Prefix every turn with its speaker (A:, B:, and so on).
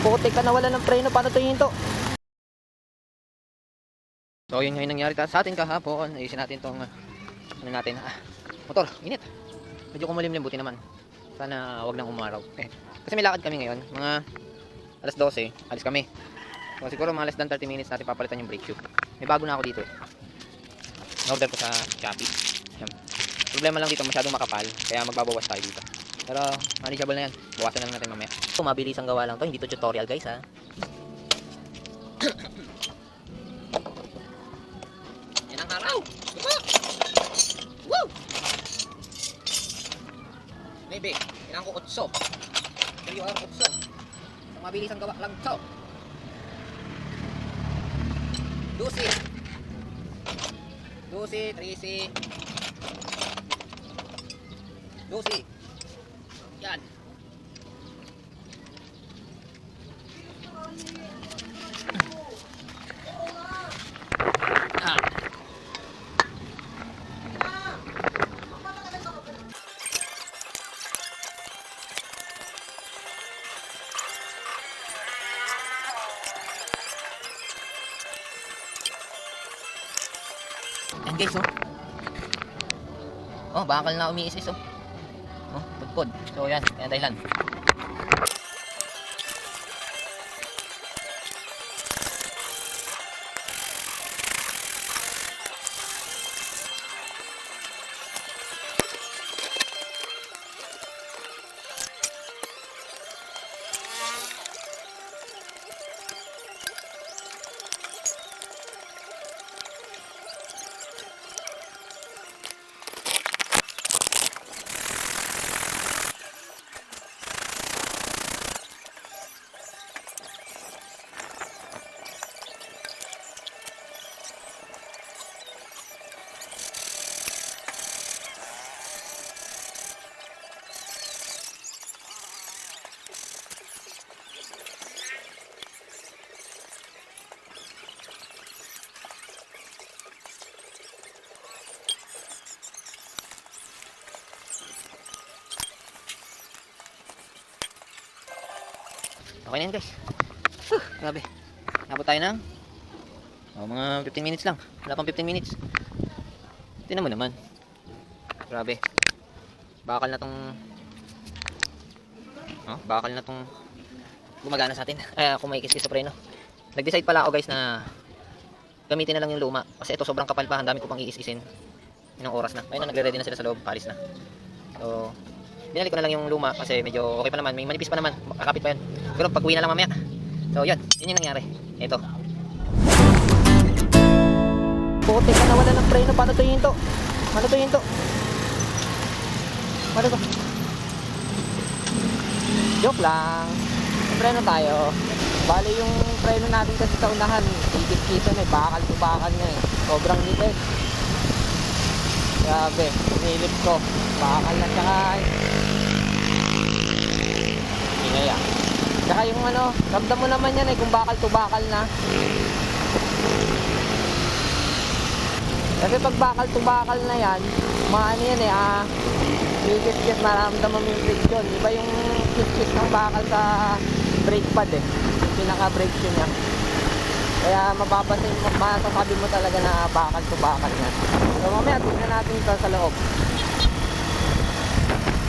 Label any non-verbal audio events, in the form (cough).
A: Putik ka nawala ng preno, paano ito hinto? So yun yung nangyari sa atin kahapon. Ayusin natin tong ah, ano natin. Ah, motor, init. Medyo kumulimlim buti naman. Sana wag nang umaraw. Eh, kasi may lakad kami ngayon. Mga alas 12, alis kami. So siguro mga less than 30 minutes natin papalitan yung brake shoe. May bago na ako dito. eh. In-order ko sa Shopee. Problema lang dito, masyadong makapal. Kaya magbabawas tayo dito. Pero manageable na yan. Bawasan na lang natin mamaya. So, mabilis ang gawa lang to. Hindi to tutorial guys ha. (coughs) Yan ang araw. Woo! Maybe, kailangan ko utso. Seryo ang utso. So, mabilis ang gawa lang to. Lucy. Lucy, Tracy. Lucy. Yan. Yan guys, oh. Oh, bakal na umiisis, oh. Oh, pudpud. So, yan. Yan dahilan. Okay na yan guys. Huh, grabe. Nabot tayo ng oh, mga 15 minutes lang. Wala pang 15 minutes. Tingnan mo naman. Grabe. Bakal na tong oh, bakal na tong gumagana sa atin. Eh, kiskis sa preno. Nag-decide pala ako guys na gamitin na lang yung luma. Kasi ito sobrang kapal pa. Ang dami ko pang iis-isin. Oras na. Ayun na, nagre-ready na sila sa loob. Palis na. So, binalik ko na lang yung luma kasi medyo okay pa naman. May manipis pa naman. Kakapit pa yan. Pero pag uwi na lang mamaya. So, yun. Yun yung nangyari. Ito. Putik ka nawala ng preno. Paano to hinto? Paano to hinto? Paano to? Joke lang. Preno tayo. Bali yung preno natin kasi sa unahan. Ikit-kita na eh. Bakal to bakal na eh. Sobrang nipis. Grabe. Sinilip ko. Bakal na tsaka ingay ah. Tsaka yung ano, ramdam mo naman yan eh kung bakal to bakal na. Kasi pag bakal to bakal na yan, maano yan eh ah, kikit-kit maramdaman mo yung friction. Iba yung kit-kit ng bakal sa brake pad eh. Shoe niya. Kaya mababasa yung masasabi mo talaga na bakal to bakal na. So mamaya tignan natin ito sa loob.